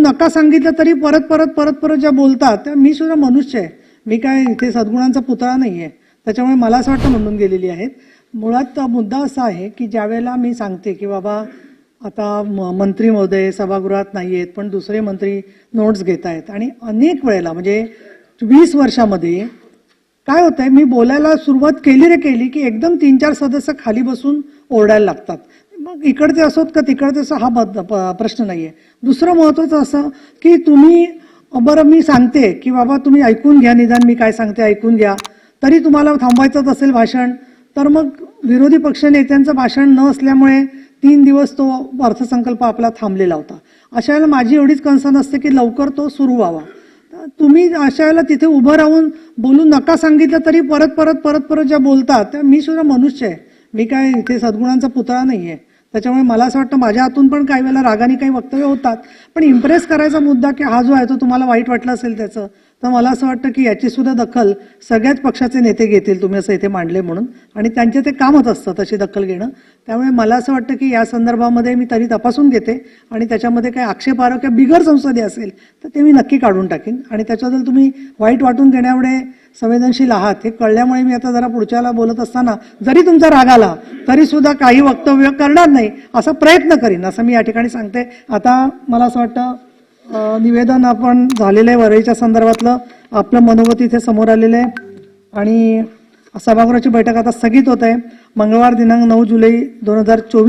नका सांगितलं तरी परत परत परत परत ज्या बोलतात त्या मी सुद्धा मनुष्य आहे. मी काय इथे सद्गुणांचा पुतळा नाही आहे त्याच्यामुळे मला असं वाटतं म्हणून गेलेली आहेत. मुळात मुद्दा असा आहे की ज्यावेळेला मी सांगते की बाबा आता म- मंत्री महोदय सभागृहात नाही आहेत पण दुसरे मंत्री नोट्स घेत आहेत. आणि अनेक वेळेला म्हणजे वीस वर्षामध्ये काय होतंय मी बोलायला सुरुवात केली रे केली की एकदम तीन चार सदस्य खाली बसून ओरडायला लागतात. मग इकडचे असोत का तिकडचे असो हा बद- प्रश्न नाही आहे दुसरं महत्त्वाचं असं की तुम्ही बरं मी सांगते की बाबा तुम्ही ऐकून घ्या निदान मी काय सांगते ऐकून घ्या. तरी तुम्हाला थांबवायचंच असेल भाषण. तर मग विरोधी पक्षनेत्यांचं भाषण न असल्यामुळे तीन दिवस तो अर्थसंकल्प आपला थांबलेला होता. अशा वेळेला माझी एवढीच कन्सर्न असते की लवकर तो सुरू व्हावा. तुम्ही अशा वेळेला तिथे उभं राहून बोलू नका सांगितलं तरी परत परत परत परत ज्या बोलतात त्या मी सुद्धा मनुष्य आहे. मी काय इथे सद्गुणांचा पुतळा नाही आहे त्याच्यामुळे मला असं वाटतं माझ्या हातून पण काही वेळेला रागाने काही वक्तव्य होतात. पण इम्प्रेस करायचा मुद्दा की हा जो आहे तो तुम्हाला वाईट वाटला असेल त्याचं तर मला असं वाटतं की याची सुद्धा दखल सगळ्याच पक्षाचे नेते घेतील तुम्ही असं इथे मांडले म्हणून. आणि त्यांचे ते कामच असतं तशी दखल घेणं. त्यामुळे मला असं वाटतं की या संदर्भामध्ये मी तरी तपासून घेते आणि त्याच्यामध्ये काही आक्षेपार्ह किंवा बिगर संसदीय असेल तर ते मी नक्की काढून टाकेन. आणि त्याच्याबद्दल तुम्ही वाईट वाटून घेण्यामुळे संवेदनशील आहात हे कळल्यामुळे मी आता जरा पुढच्याला बोलत असताना जरी तुमचा राग आला तरी सुद्धा काही वक्तव्य करणार नाही असा प्रयत्न करीन असं मी या ठिकाणी सांगते. आता मला असं वाटतं निवेदन आपण झालेलं आहे वरळीच्या संदर्भातलं. आपलं मनोगत इथे समोर आलेलं आहे. आणि सभागृहाची बैठक आता स्थगित होत आहे. मंगळवार दिनांक नऊ जुलै दोन हजार चोवीस